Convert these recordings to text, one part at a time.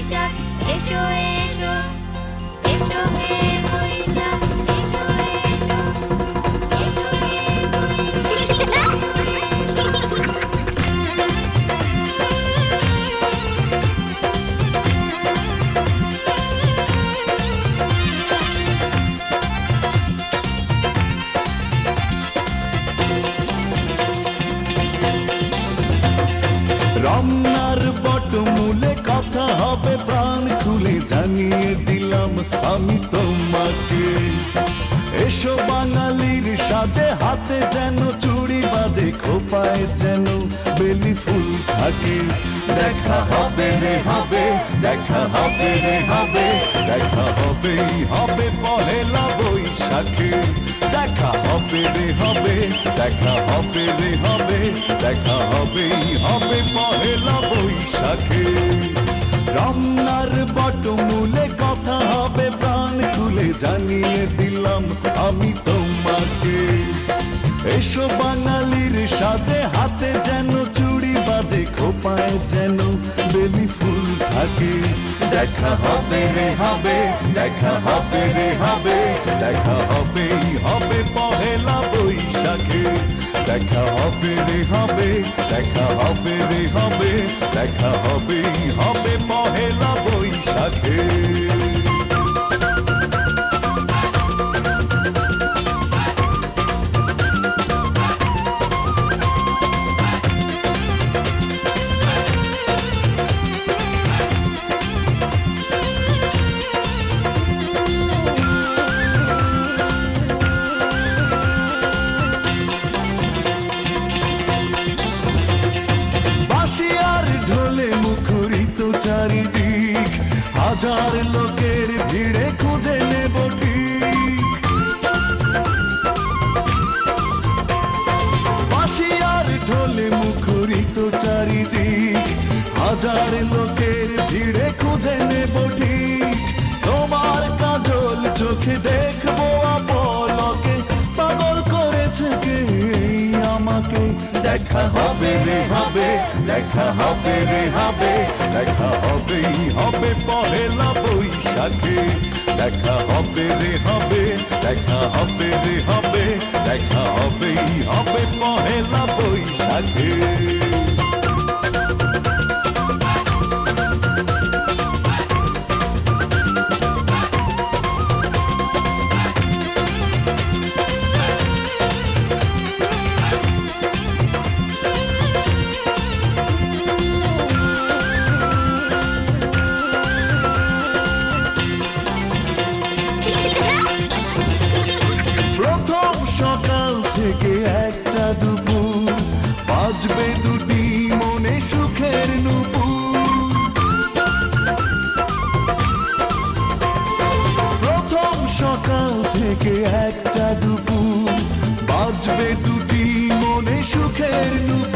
বৈশাখ এসো এসো এসো হে বৈশাখ রমনার বটমূলে কথা হবে, প্রাণ খুলে জানিয়ে দিলাম আমি তোমাকে। এসো বাঙালির সাজে, হাতে যেন চুড়ি বাজে, খোপায় যেন বেলি ফুল থাকে। দেখা হবে রে হবে, দেখা হবে রে হবে, দেখা হবেই হবে পহেলা বৈশাখে। দেখা হবে রে হবে, দেখা হবে রে হবে, দেখা হবেই হবে রমনার বটমূলে কথা হবে, প্রাণ খুলে জানিয়ে দিলাম আমি তোমাকে। এসো বাঙালির সাজে, হাতে যেন চুড়ি বাজে, খোপায় যেন বেলি ফুল থাকে। দেখা হবে রে হবে, দেখা হবে রে হবে, দেখা হবেই হবে পহেলা বৈশাখে। দেখা হবে রে হবে, দেখা হবে রে হবে, দেখা হবেই হবে ঢোলে মুখরিত খুঁজে নেব ঠিক তোমার কাজল চোখে দেখব আপলকে পাগল করেছে কে? আমাকে। দেখা হবে রে হবে, দেখা হবে রে হবে, দেখা হবেই হবে পহেলা বৈশাখে। দেখা হবে রে হবে, দেখা হবে রে হবে, দেখা হবেই হবে পহেলা বৈশাখে। বাজবে দুটি মনে সুখের প্রথম সকাল থেকে একটা দুপুর। বাজবে দুটি মনে সুখের নুপুর।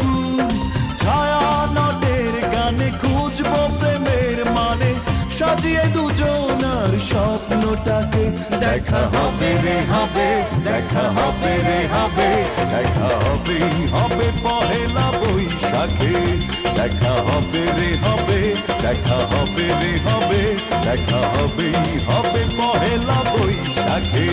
দেখা হবে রে হবে, দেখা হবে রে হবে, দেখা হবেই হবে পহেলা বৈশাখে। দেখা হবে রে হবে, দেখা হবে রে হবে, দেখা হবেই হবে পহেলা বৈশাখে।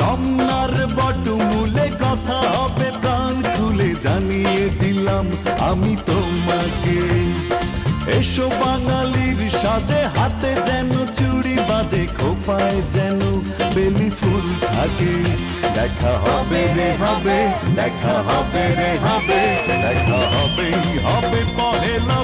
রমনার বটমূলে কথা হবে, প্রাণ খুলে জানিয়ে দিলাম আমি তোমাকে। এসো বাঙালির সাজে হাতে যেন বাজে খোপায় যেন বেলি ফুল থাকে। দেখা হবে রে হবে, দেখা হবে রে হবে, দেখা হবে হবে পহেলা